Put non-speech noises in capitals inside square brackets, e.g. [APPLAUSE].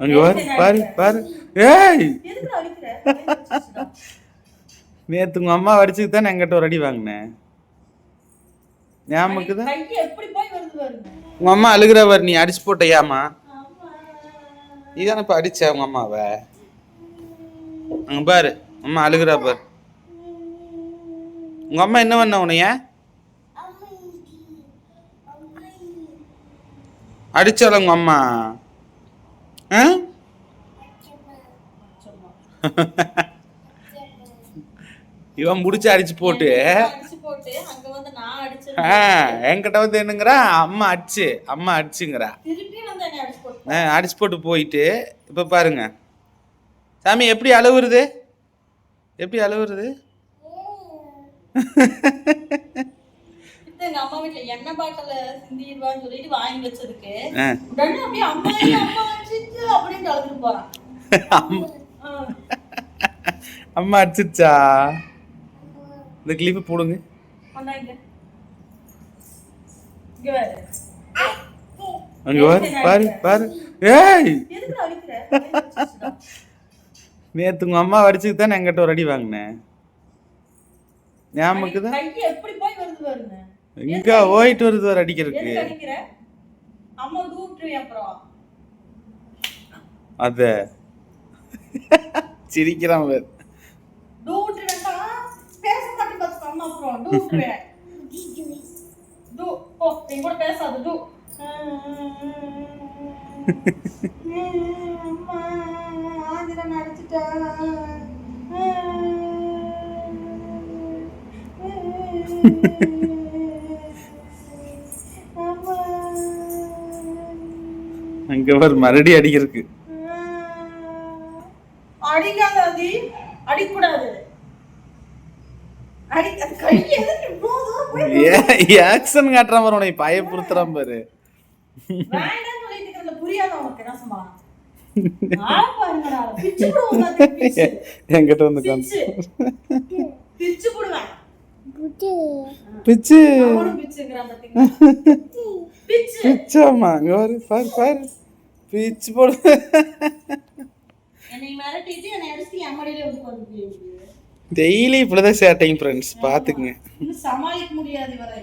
அங்க பாரு பாரு பாரு. ஏய். எதுக்கு அடிக்கிற நேத்து உங்க அம்மா அடிச்சுக்கு தான் என்கிட்ட ஒரு அடி வாங்கினேன் ஞாபகத்துக்கு தான் கைக்கு எப்படி போய் வருது பாருங்க. உங்க அம்மா அழுகிறவர் நீ அடிச்சு போட்டையாமா. நீ தானே இப்ப அடிச்ச உங்க அம்மாவை? அங்க பாரு அம்மா அழுகிறா பாரு. உங்க அம்மா என்ன பண்ண உனைய அடிச்சால உங்க அம்மா? இவன் முடிச்சு அடிச்சு போட்டு. ஆ, என்கிட்ட வந்து என்னங்கிறா? அம்மா அடிச்சு அம்மா அடிச்சுங்கிறா. அடிச்சு போட்டு ஆ, அடிச்சு போட்டு போயிட்டு இப்ப பாருங்க. சாமி எப்படி அழுவுறது? எப்படி அழுவுறது? எங்க அம்மா வீட்டுல எண்ணெய் பாட்டில சிந்திடுவான்னு சொல்லிட்டு வாங்கி வச்சதுக்கு ஆ. உடனே அப்படியே அம்மா அம்மா அடிச்சிச்சு அப்படின்னு அழுதுட்டு போறான். அம்மா ஆ. அம்மா அடிச்சிச்சா இந்த கிளிப்பு போடுங்க. அங்க பாரு பாரு பாரு. ஏய்! நேத்து உங்க அம்மா அடிச்சுக்கு தான் என்கிட்ட ஒரு அடி வாங்கினேன். கைக்கு எப்படி போய் வருது பாருங்க. எங்க ஓயிட்டு வருது ஒரு அடிக்கிறதுக்கு. அம்மா அப்புறம். அத. சிரிக்கிறான் பாரு தூட்டுவேன்டா பேச மாட்டேன் பார்த்துக்கோ அம்மா அப்புறம். தூட்டுவேன் தூ ஓ நீ கூட பேசாத தூ அம்மா ஆந்திரா நடிச்சிட்டா அங்க பாரு மறுபடியும் அடிக்கிறதுக்கு அடிக்காத அதி அடிக்கூடாது. ஆக்ஷன் காட்டுறான் பாரு உனக்கு பயப்படுத்துறான் பாரு என்கிட்ட வந்து பிச்சு. பிச்சாமா [LAUGHS] அங்க பாரு பாரு பாரு. வந்து உட்காந்து டெய்லி இப்படிதான் சேட்டைங்க ஃப்ரெண்ட்ஸ் பாத்துக்குங்க. சமாளிக்க முடியாது இவரை